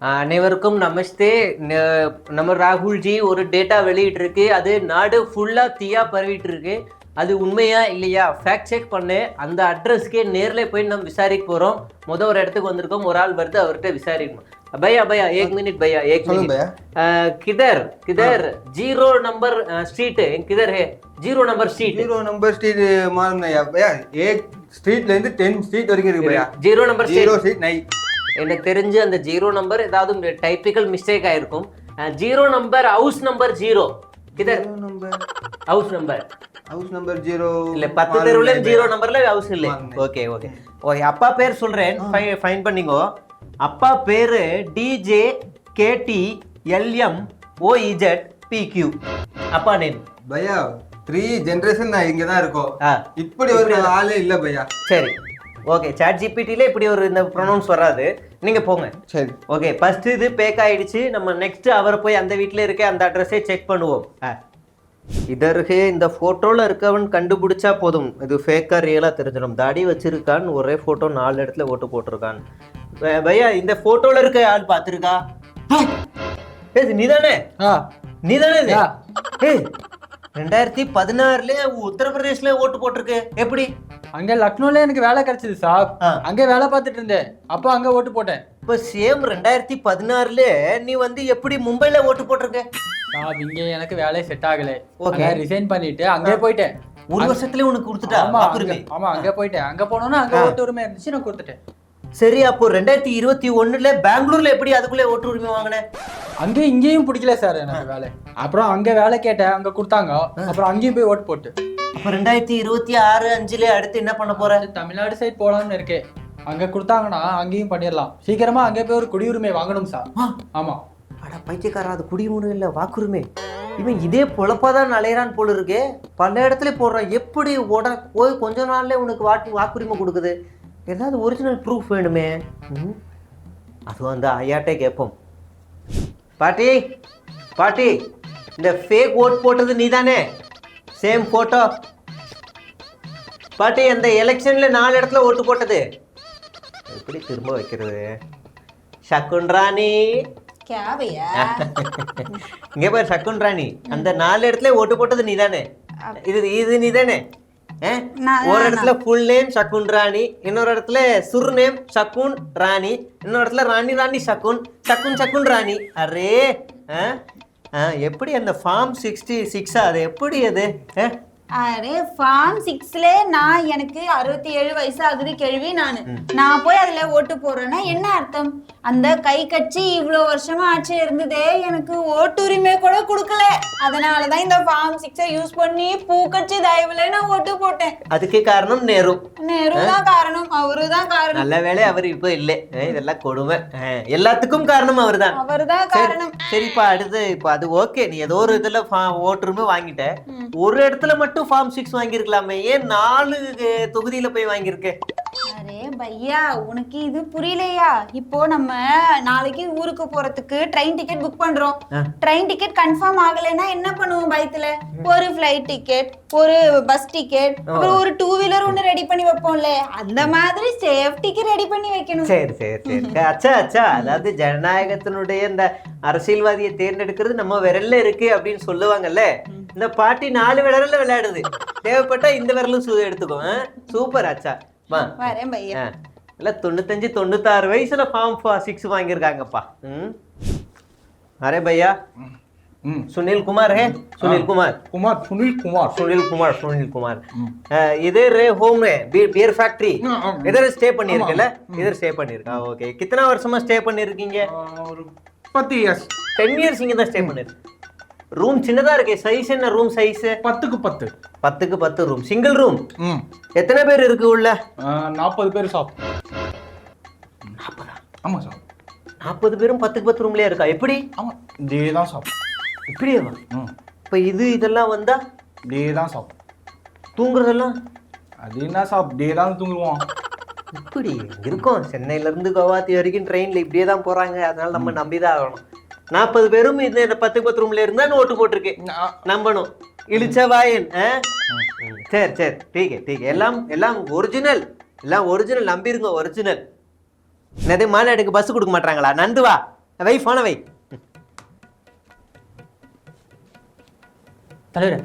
அனைவருக்கும் நமஸ்தே. நம்ம ராகுல்ஜி ஒரு டேட்டா வெளியிட்டிருக்கு. அது நாடு ஃபுல்லாக தீயா பரவிட்டு இருக்கு அது உண்மையா இல்லையா? ஃபேக்ட் செக் பண்ணு. அந்த அட்ரஸ்க்கே நேரில் போய் நம்ம விசாரிக்க போகிறோம் முத ஒரு இடத்துக்கு வந்திருக்கோம். ஒரு ஆள் வருது அவர்கிட்ட விசாரிக்கணும். பையா பையா ஏக் மினிட் பையா ஏக் மினிட் கிதர் கிதர் ஜீரோ நம்பர் ஸ்ட்ரீட் கிதர் ஹே zero number street zero number street மாறும் பையா ஏக் ஸ்ட்ரீட்ல இருந்து டென் ஸ்ட்ரீட் வரைக்கும் இருக்கு பையா. Zero number zero street night எனக்கு தெரிஞ்சு அந்த ஜீரோ நம்பர் ஏதாவது டைப்பிக்கல் மிஸ்டேக் ஆயிருக்கும். Zero number house number zero கிதர் number house number house number zero இல்ல பத்து தெருவுல ஜீரோ நம்பர்ல ஹவுஸ் இல்ல. ஓகே ஓகே ஓகே அப்பா பேர் சொல்றேன். ஃபைன் பண்ணிங்கோ. அப்பா பேரு டிஜே கேடி எல்எம் ஓஇஜெட் பிக்யூ அப்பா நேம் பையா த்ரீ ஜெனரேஷன் நான் இங்க தான் இருக்கோம் இப்படி ஒரு ஆளே இல்ல பையா. சரி. ஓகே சாட் ஜிபிடில இப்படி ஒரு இந்த ப்ரொனவுன்ஸ் வராது. நீங்க போங்க. சரி. ஓகே ஃபர்ஸ்ட் இது பேக் ஆயிடுச்சு. நம்ம நெக்ஸ்ட் அவரை போய் அந்த வீட்ல இருக்க அந்த அட்ரஸே செக் பண்ணுவோம். இதற்கு இந்த போட்டோல இருக்கவன் கண்டுபிடிச்சா போதும். இது ஃபேக்கா ரியலா தெரிஞ்சிடும். தாடி வச்சிருக்கான் ஒரே போட்டோ நாலு இடத்துல ஓட்டு போட்டிருக்கான். பையா இந்த போட்டோல இருக்க ஆள் பார்த்திருக்கா? நீதானே? இது? யா. ஏய் ரெண்டாயிரத்தி பதினாறுல உத்தரப்பிரதேஷ்ல ஓட்டு போட்டிருக்கு. எப்படி? அங்க லக்னோல எனக்கு வேலை கிடைச்சது சாப். அங்க வேலை பார்த்துட்டு இருந்தேன். அப்போ அங்க ஓட்டு போட்டேன். இப்ப சேம் ரெண்டாயிரத்தி பதினாறுல நீ வந்து எப்படி மும்பைல ஓட்டு போட்டிருக்க? சாப் இங்க எனக்கு வேலை செட் ஆகல. அங்க ரிசைன் பண்ணிட்டு அங்கே போயிட்டேன். ஒரு வருஷத்துல உனக்கு கொடுத்துட்டா? ஆமா ஆமா அங்க போயிட்டேன். அங்க போனோம்னா அங்க ஓட்டு உரிமை இருந்துச்சு நான் கொடுத்துட்டேன். சரி அப்போ ரெண்டாயிரத்தி இருபத்தி ஒண்ணுல பெங்களூர்ல எப்படி அதுக்குள்ளே ஓட்டு உரிமை வாங்கின? அங்க இங்கேயும் பிடிக்கல சார் எனக்கு வேலை. அப்புறம் அங்க வேலை கேட்டேன் அங்க கொடுத்தாங்க. அப்புறம் அங்கேயும் போய் ஓட்டு போட்டு. அப்ப ரெண்டாயிரத்தி இருபத்தி ஆறு அஞ்சுல அடுத்து என்ன பண்ண போற? தமிழ்நாடு சைடு போலாம்னு இருக்கேன். அங்க கொடுத்தாங்கன்னா அங்கேயும் பண்ணிடலாம். சீக்கிரமா அங்கே போய் ஒரு குடியுரிமை வாங்கணும் சார். ஆமா. அட பைத்தியக்காரா அது குடியுரிமை இல்ல வாக்குரிமை. இவன் இதே பொழப்பாதான் அலையறான் போல இருக்கே. பல இடத்துல போடுறான். எப்படி உட போய் கொஞ்ச நாள்ல உனக்கு வாட்டு வாக்குரிமை கொடுக்குது? ஏதாவது ஒரிஜினல் ப்ரூஃப் வேணுமே? அதுவும் அந்த ஐயாட்டே கேட்போம். பாட்டி பாட்டி இந்த ஃபேக் ஓட் போட்டது நீ தானே சேம் ஃபோட்டோ பாட்டி அந்த எலெக்ஷனில் நாலு இடத்துல ஓட்டு போட்டது. எப்படி திரும்ப வைக்கிறது? சக்குன்ராணி இங்கே பாரு சக்குன்ராணி அந்த நாலு இடத்துல ஓட்டு போட்டது நீ தானே இது இது நீ தானே ஒரு இடத்துல ஃபுல் நேம் சக்குன் ராணி இன்னொரு இடத்துல சுர் நேம் சக்குன் ராணி இன்னொரு இடத்துல ராணி ராணி சக்குன் சக்குன் சக்குன் ராணி அரே எப்படி அந்த ஃபார்ம் சிக்ஸ்டி சிக்ஸா அது எப்படி அது? அரே ஃபார்ம் சிக்ஸ்ல நான் எனக்கு அறுபத்தி ஏழு வயசு ஆகுது கேள்வி நானு. நான் போய் அதுல ஓட்டு போடுறேன்னா என்ன அர்த்தம்? அந்த கை கட்சி இவ்வளோ வருஷமா ஆட்சி இருந்ததே எனக்கு ஓட்டுரிமை கூட கொடுக்கல. அதனாலதான் இந்த ஃபார்ம் சிக்ஸை யூஸ் பண்ணி பூக்கட்சி தயவுல நான் ஓட்டு போட்டேன். அதுக்கு காரணம் நேரு. நேரு தான் காரணம். அவரு தான் காரணம். நல்ல வேளை அவர் இப்போ இல்லை. இதெல்லாம் கொடுமை. எல்லாத்துக்கும் காரணம் அவர்தான் அவரு தான் காரணம். சரிப்பா அடுத்து இப்போ அது ஓகே நீ ஏதோ ஒரு இதுல ஓட்டுரிமை வாங்கிட்ட. ஒரு இடத்துல மட்டும் ஃபார்ம் சிக்ஸ் வாங்கியிருக்கலாமே. ஏன் நாலு தொகுதியில் போய் வாங்கியிருக்கேன்? அரே பையா? உனக்கு இது புரியலையா? இப்போ நம்ம நாளைக்கு ஊருக்கு போறதுக்கு ட்ரெயின் டிக்கெட் புக் பண்றோம். ட்ரெயின் டிக்கெட் கன்ஃபார்ம் ஆகலைன்னா என்ன பண்ணுவோம் பயத்துல? ஒரு ஃப்ளைட் டிக்கெட் ஒரு பஸ் டிக்கெட் அப்புறம் ஒரு டூ வீலர் ஒன்னு ரெடி பண்ணி வைப்போம்ல. அந்த மாதிரி சேஃப்டிக்கு ரெடி பண்ணி வைக்கணும். சரி சரி சரி. அச்சா அச்சா. அதாவது ஜனநாயகத்தினுடைய இந்த அரசியல்வாதியை தேர்ந்தெடுக்கிறது நம்ம விரல்ல இருக்கு அப்படின்னு சொல்லுவாங்கல்ல. இந்த பாட்டி நாலு விரல்ல விளையாடுது. தேவைப்பட்டா இந்த விரலும் எடுத்துக்கோ? சூப்பர் அச்சா. வரேன் பையா ஆ. இல்ல தொண்ணூத்தஞ்சு தொண்ணூத்தாறு வயசுல ஃபார்ம் சிக்ஸ் வாங்கியிருக்காங்கப்பா ம் அரே பையா ம் सुनील कुमार है सुनील कुमार குமார் சுனில் குமார் सुनील कुमार सुनील कुमार अ, इधर होम है बियर फैक्ट्री इधर ஸ்டே பண்ணிருக்கல இதர் ஸ்டே பண்ணிருக்கா ஓகே கித்தனை வருஷமா ஸ்டே பண்ணிருக்கீங்க ஒரு பத்து இயர்ஸ் டென் இயர்ஸ் இங்க தான் ஸ்டே பண்ணிருக்கு ரூம் சின்னதா இருக்கே. சைஸ் என்ன ரூம் சைஸ் பத்துக்கு பத்து. பத்துக்கு பத்து ரூம் சிங்கிள் ரூம் ம். எத்தனை பேர் இருக்கு உள்ள? நாற்பது பேர் சாப் ஆமாம் சாப் நாற்பது பேரும் பத்துக்கு பத்து ரூம்லயே இருக்கா? எப்படி? ஆமாம் இதே தான் சாப் இப்படியேவா ம். இப்ப இது இதெல்லாம் வந்தா? இதே தான் சாப் தூங்குறதெல்லாம்? அது என்ன சாப் இதே தான் தூங்குவோம் இப்படி இருக்கும். சென்னையில இருந்து கவுஹாத்தி வரைக்கும் ட்ரெயின்ல இப்படியே தான் போறாங்க. அதனால நம்ம நம்பிதான் ஆகணும். நாற்பது பேரும் இந்த பத்துக்கு பத்து ரூம்ல இருந்தா ஓட்டு போட்டிருக்கு நம்பணும். இழிச்ச வாயன் சரி சரி. டீக்கே டீக்கே எல்லாம் எல்லாம் ஒரிஜினல் எல்லாம் ஒரிஜினல் நம்பிருங்க ஒரிஜினல் நிறைய மாநாடுக்கு பஸ் கொடுக்க மாட்டாங்களா? நந்து வா. வை போன வை. தலைவர்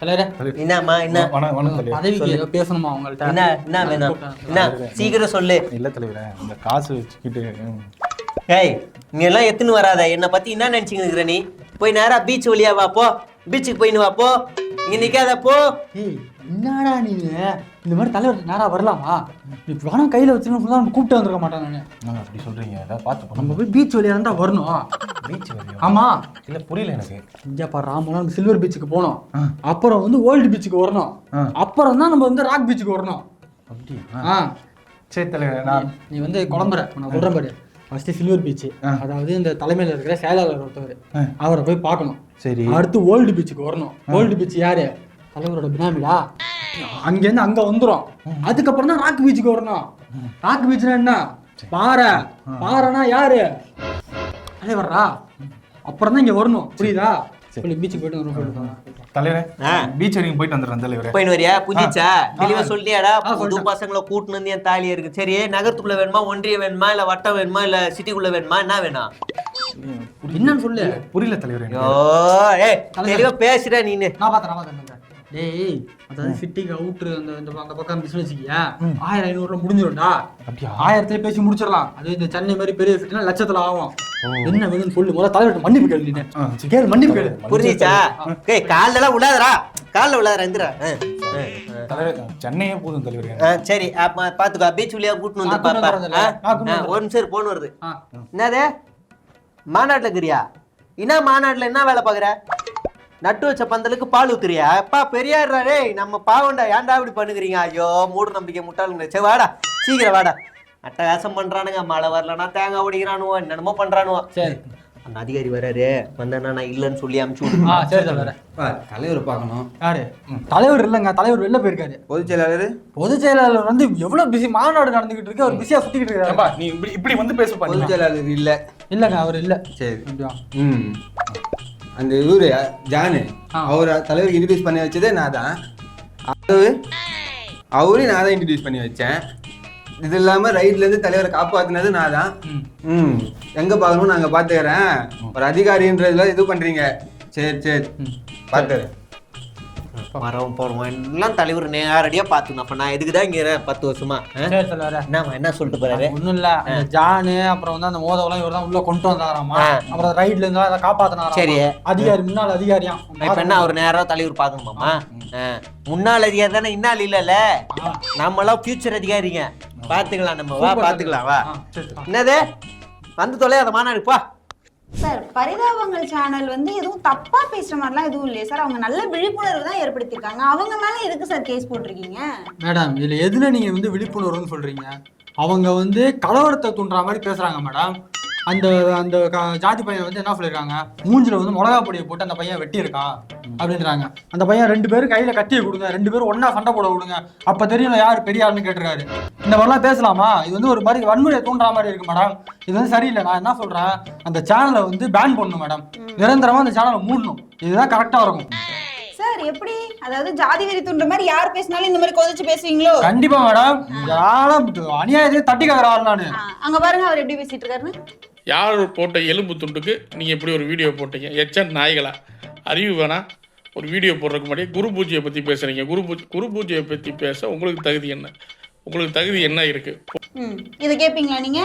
தலைவர். என்னம்மா என்ன பதவிக்கு பேசணுமா அவங்கள்ட்ட என்ன என்ன வேணும்? என்ன சீக்கிரம் சொல்லு. இல்ல தலைவரே. இந்த காசு வச்சுக்கிட்டு ஏய் நீ எல்லாம் எத்துன்னு வராத. என்னை பத்தி என்ன இருக்கிற நீ? போய் நேரா பீச் வழியா வா போ. பீச்சுக்கு போயின்னு வா போ. இங்க நிக்காத போ. ஏய் என்னடா நீங்க இந்த மாதிரி தலைவர் நேரா வரலாமா? நீ பணம் கையில வச்சுன்னு நம்ம கூப்பிட்டு வந்திருக்க மாட்டேன் நானு. அப்படி சொல்றீங்க? ஏதாவது பார்த்து நம்ம போய் பீச் வழியா இருந்தா வரணும். பீச் வரையும் ஆமா. இல்ல புரியல எனக்கு. இங்க பாரு ராமலாம் சில்வர் பீச்சுக்கு போனோம். அப்புறம் வந்து ஓல்டு பீச்சுக்கு வரணும். அப்புறம் தான் நம்ம வந்து ராக் பீச்சுக்கு வரணும். அப்படியா? ஆ. சரி தலைவர் நான் நீ வந்து குழம்புற. நான் சொல்றேன் பாரு. ஃபர்ஸ்ட் சில்வர் பீச் அதாவது இந்த தலைமையில இருக்கிற செயலாளர் ஒருத்தவர். அவரை போய் பார்க்கணும். சரி. அடுத்து ஓல்டு பீச்சுக்கு வரணும். ஓல்டு பீச் யாரு? தலைவரோட பினாமிடா. அங்கேருந்து அங்க வந்துரும். அதுக்கப்புறம் தான் ராக் பீச்சுக்கு வரணும். ராக் பீச்னா என்ன? பாறை. பாறைனா யாரு? தலைவர்ரா? அப்புறம் தான் இங்க வரணும். புரியுதா? சொல்லி பீச்சுக்கு போயிட்டு வரோம் சொல்லிட்டு தலைவரே ஆ. பீச் வரைக்கும் போயிட்டு வந்துடுறேன் தலைவரே. போயின்னு வரியா? புரிஞ்சிச்சா தெளிவா சொல்லியாடா புது. பசங்களை கூட்டின்னு வந்து என் தாலியா இருக்கு. சரி நகரத்துக்குள்ள வேணுமா? ஒன்றிய வேணுமா? இல்ல வட்டம் வேணுமா? இல்ல சிட்டிக்குள்ள வேணுமா? என்ன வேணும்? என்னன்னு சொல்லு. புரியல தலைவரே ஏய் தெளிவா பேசுற நீனு. நான் டேய் அதாவது சிட்டிக்கு அவுட்ரு அந்த இந்த அந்த பக்கம் பிசினஸ் வச்சுக்கிய ஆயிரம் ஐநூறுல முடிஞ்சிடும்டா. அப்படியா? ஆயிரத்துல பேசி முடிச்சிடலாம். அது இந்த சென்னை மாதிரி பெரிய லட்சத்துல ஆகும். என்ன வேணும்னு சொல்லு. முதல்ல தலைவர்கிட்ட மன்னிப்பு கேளு நீ ஆ, சரி. கேளு மன்னிப்பு கேளு. புரிஞ்சிச்சா? ஏய் கால்ல எல்லாம் விழாதடா. கால்ல எந்திரா. தலைவர் சென்னையே போதும் தலைவரே. சரி அப்ப பாத்துக்கோ பீச் வழியா கூட்டின்னு வந்து பாப்பா. ஒரு நிமிஷம் போன் வருது. என்னது? மாநாட்டுல இருக்கிறியா? என்ன மாநாட்டுல என்ன வேலை பாக்குற? நட்டு வச்ச பந்தலுக்கு பால் ஊத்துறியா? அப்பா பெரியாடுறா டேய் நம்ம பாவண்டா ஏன்டா இப்படி பண்ணுகிறீங்க? ஐயோ மூட நம்பிக்கை முட்டாளுங்க. சரி வாடா சீக்கிரம் வாடா. அட்டகாசம் பண்றானுங்க மழை வரலன்னா தேங்காய் உடைக்கிறானுவோ என்னென்னமோ பண்றானுவோ. சரி. அந்த அதிகாரி வராரு. வந்தேன்னா நான் இல்லைன்னு சொல்லி அமுச்சு விடு. ஆ சரி தலைவர் தலைவர் பார்க்கணும். யாரு? தலைவர் இல்லைங்க. தலைவர் வெளில போயிருக்காரு. பொதுச் செயலாளர் பொதுச் செயலாளர் வந்து எவ்வளவு பிஸி மாநாடு நடந்துகிட்டு இருக்கு. அவர் பிஸியா சுத்திக்கிட்டு இருக்காரு. நீ இப்படி இப்படி வந்து பேச பொதுச் செயலாளர் இல்ல. இல்லங்க அவர் இல்ல. சரி. அப்படியா? ம். அந்த இவரு ஜானு. அவரை தலைவருக்கு இன்ட்ரடியூஸ் பண்ணி வச்சதே நான் தான் அவரு அவரையும் நான் தான் இன்ட்ரடியூஸ் பண்ணி வச்சேன். இது இல்லாம ரைட்ல இருந்து தலைவரை காப்பாத்துனது நான் தான் ம். எங்க பார்க்கணும் நாங்க பாத்துக்கிறேன் ஒரு அதிகாரின்றதுல இது பண்றீங்க. சரி சரி. பாத்துக்கிறேன் வரவும் போறோம் எல்லாம் தலைவர் நேரடியா பாத்துக்கணும் அப்ப நான் எதுக்கு தான் இங்க பத்து வருஷமா? என்னம்மா என்ன சொல்லிட்டு போறாரு? ஒண்ணும் இல்ல. ஜானு அப்புறம் வந்து அந்த மோதவெல்லாம் இவர் தான் உள்ள கொண்டு வந்தாராமா. அப்புறம் ரைட்ல இருந்தா அதை காப்பாத்தினாரா சரி. அதிகாரி முன்னாள் அதிகாரியாம் இப்ப என்ன அவர் நேரா தலைவர் பார்க்கணுமாமா. முன்னாள் அதிகாரி தானே இன்னால் இல்லல்ல நம்மளாம் ஃபியூச்சர் அதிகாரிங்க. பாத்துக்கலாம் நம்ம. வா பாத்துக்கலாம் வா. என்னது? வந்து தொலையாத மாநாடு பா. சார் பரிதாபங்கள் சேனல் வந்து எதுவும் தப்பா பேசுற மாதிரிலாம் எதுவும் இல்லையே சார். அவங்க நல்ல விழிப்புணர்வு தான் ஏற்படுத்தியிருக்காங்க. அவங்க மேல எதுக்கு சார் கேஸ் போட்டிருக்கீங்க? மேடம் இதுல எதுல நீங்க வந்து விழிப்புணர்வுன்னு சொல்றீங்க? அவங்க வந்து கலவரத்தை தூண்டுற மாதிரி பேசுறாங்க மேடம். அந்த அந்த ஜாதி பையன் வந்து என்ன சொல்லியிருக்காங்க மூஞ்சில வந்து மிளகா பொடியை போட்டு அந்த பையன் வெட்டியிருக்கான் அப்படின்றாங்க. அந்த பையன் ரெண்டு பேரும் கையில கட்டியை கொடுங்க. ரெண்டு பேரும் ஒண்ணா சண்டை போட விடுங்க. அப்ப தெரியும் யார் பெரிய ஆளுன்னு கேட்டிருக்காரு. இந்த மாதிரிலாம் பேசலாமா? இது வந்து ஒரு மாதிரி வன்முறையை தூண்டுற மாதிரி இருக்கு மேடம். இது வந்து சரியில்லை. நான் என்ன சொல்றேன்? அந்த சேனலை வந்து பேன் பண்ணணும் மேடம். நிரந்தரமா அந்த சேனலை மூடணும். இதுதான் கரெக்டா இருக்கும். சார் எப்படி? அதாவது ஜாதி வெறி தூண்டுற மாதிரி யார் பேசினாலும் இந்த மாதிரி கொதிச்சு பேசுவீங்களோ? கண்டிப்பா மேடம். யாரும் அநியாயத்தையும் தட்டி ஆள் நானு. அங்க பாருங்க அவர் எப்படி பேசிட்டு இருக்காருன்னு. யார் போட்ட எலும்பு துண்டுக்கு நீங்கள் எப்படி ஒரு வீடியோ போட்டீங்க? எச்சன் நாய்களா? அறிவு வேணாம் ஒரு வீடியோ போடுறதுக்கு முன்னாடி குரு பூஜையை பற்றி பேசுகிறீங்க குரு பூஜை குரு பூஜையை பற்றி பேச உங்களுக்கு தகுதி என்ன? உங்களுக்கு தகுதி என்ன இருக்குது ம். இதை கேப்பீங்களா நீங்க?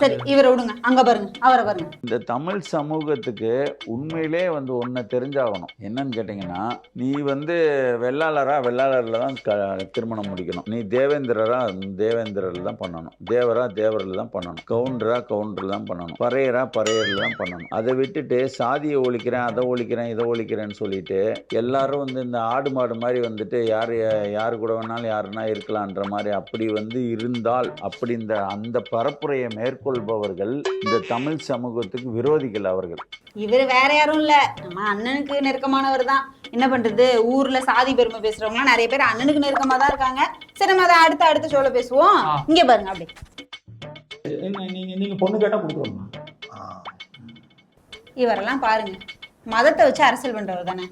சரி இவரை விடுங்க. அங்க பாருங்க அவரை பாருங்க. இந்த தமிழ் சமூகத்துக்கு உண்மையிலே வந்து ஒன்று தெரிஞ்சாகணும். என்னன்னு கேட்டிங்கன்னா நீ வந்து வெள்ளாளரா வெள்ளாளரில் தான் க திருமணம் முடிக்கணும். நீ தேவேந்திரரா தேவேந்திரரில் தான் பண்ணணும். தேவரா தேவரில் தான் பண்ணணும். கவுண்டரா கவுண்டரில் தான் பண்ணணும். பறையரா பறையரில் தான் பண்ணணும். அதை விட்டுட்டு சாதியை ஒழிக்கிறேன் அதை ஒழிக்கிறேன் இதை ஒழிக்கிறேன்னு சொல்லிட்டு எல்லாரும் வந்து இந்த ஆடு மாடு மாதிரி வந்துட்டு யார் யார் கூட வேணாலும் யாருன்னா இருக்கலான்ற மாதிரி அப்படி வந்து இருந்தால் அப்படி இந்த அந்த பரப்புரையை மேற்கொள்பவர்கள் இந்த தமிழ் சமூகத்துக்கு விரோதிகள் அவர்கள். இவர் வேற யாரும் இல்ல. நம்ம அண்ணனுக்கு நெருக்கமானவர் தான். என்ன பண்றது? ஊர்ல சாதி பெருமை பேசுறவங்க நிறைய பேர் அண்ணனுக்கு நெருக்கமா தான் இருக்காங்க. சரி நம்ம அதை அடுத்த அடுத்த ஷோல பேசுவோம். இங்க பாருங்க அப்படி. நீங்க நீங்க பொண்ணு கேட்டா கொடுக்குறோம் இவரெல்லாம் பாருங்க. மதத்தை வச்சு அரசியல் பண்றவர் தானே.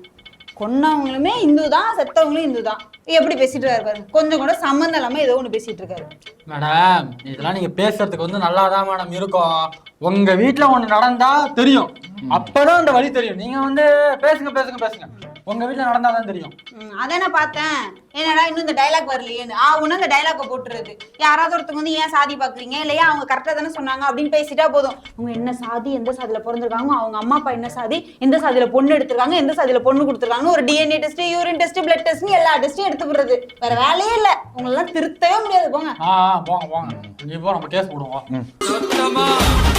கொன்னவங்களுமே இந்து தான் செத்தவங்களும் இந்து தான். எப்படி பேசிட்டு இருக்காரு பாருங்க கொஞ்சம் கூட சம்மந்தம் இல்லாம ஏதோ ஒண்ணு பேசிட்டு இருக்காரு. மேடம் இதெல்லாம் நீங்க பேசுறதுக்கு வந்து நல்லா தான் மேடம் இருக்கும். உங்க வீட்ல ஒண்ணு நடந்தா தெரியும். அப்பதான் அந்த வழி தெரியும். நீங்க வந்து பேசுங்க பேசுங்க பேசுங்க. உங்க வீட்ல நடந்தாதான் தெரியும். அதான் பார்த்தேன். என்னடா இன்னும் இந்த டைலாக் வரலையேன்னு ஆ ஒண்ணு அந்த டைலாக்க போட்டுறது. யாராவது ஒருத்தவங்க வந்து ஏன் சாதி பாக்குறீங்க இல்லையா அவங்க கரெக்டா தானே சொன்னாங்க அப்படின்னு பேசிட்டா போதும். அவங்க என்ன சாதி எந்த சாதியில பிறந்திருக்காங்க? அவங்க அம்மா அப்பா என்ன சாதி எந்த சாதியில பொண்ணு எடுத்திருக்காங்க எந்த சாதியில பொண்ணு கொடுத்துருக்காங்கன்னு ஒரு DNA test urine test blood டெஸ்ட்னு எல்லா டெஸ்ட்டும் எடுத்து விடுறது. வேற வேலையே இல்ல. உங்களெல்லாம் திருத்தவே முடியாது போங்க. ஆ போங்க போங்க. நீ போ நம்ம கேஸ் போடுவோம்